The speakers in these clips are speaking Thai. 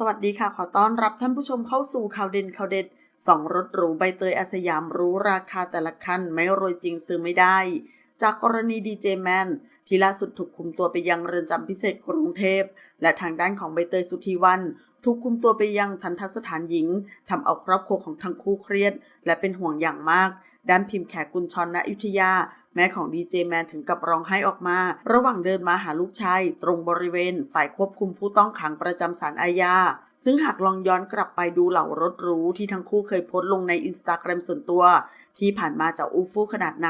สวัสดีค่ะ ขอต้อนรับท่านผู้ชมเข้าสู่ข่าวเด่นข่าวเด็ดสองรถหรูใบเตยอาสยามรู้ราคาแต่ละคันไม่รวยจริงซื้อไม่ได้ จากกรณีดีเจแมนที่ล่าสุดถูกคุมตัวไปยังเรือนจำพิเศษกรุงเทพ และทางด้านของใบเตยสุธีวันถูกคุมตัวไปยังทันทสถานหญิงทำเอาครอบครัวของทั้งคู่เครียด และเป็นห่วงอย่างมาก ด้านพิมพ์แขกกุลชรณอยุธยา แม่ของดีเจแมนถึงกับร้องไห้ออกมา ระหว่างเดินมาหาลูกชาย ตรงบริเวณ ฝ่ายควบคุมผู้ต้องขังประจำศาลอาญาซึ่งหากลองย้อนกลับไปดูเหล่ารถหรูที่ทั้งคู่เคยโพสต์ลงในอินสตาแกรมส่วนตัว ที่ผ่านมาจะอู้ฟู่ขนาดไหน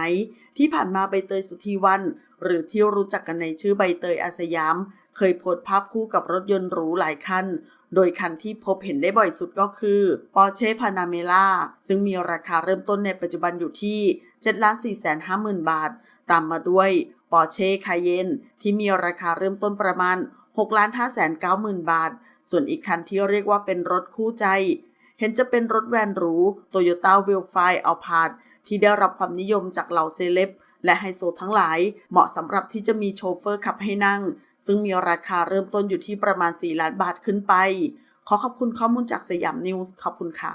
ที่ผ่านมาใบเตยสุธีวัน หรือที่รู้จักกันในชื่อใบเตยอาสยาม เคยโพสต์ภาพคู่กับรถยนต์หรูหลายคัน โดยคันที่พบเห็นได้บ่อยสุดก็คือ Porsche Panamera ซึ่งมีราคาเริ่มต้นในปัจจุบันอยู่ที่ 7 4 5 0 0 0 0 บาท ตามมาด้วย Porsche Cayenne ที่มีราคาเริ่มต้นประมาณ 6 5 9 0 0 0 0 บาท ส่วนอีกคันที่เรียกว่าเป็นรถคู่ใจ เห็นจะเป็นรถแวนหรู Toyota w i l f i a l p a r d ที่ได้รับความนิยมจากเหล่าเซเลบ และไฮโซทั้งหลาย เหมาะสำหรับที่จะมีโชเฟอร์ขับให้นั่ง ซึ่งมีราคาเริ่มต้นอยู่ที่ประมาณ 4 ล้านบาทขึ้นไป ขอขอบคุณข้อมูลจากสยามนิวส์ขอบคุณค่ะ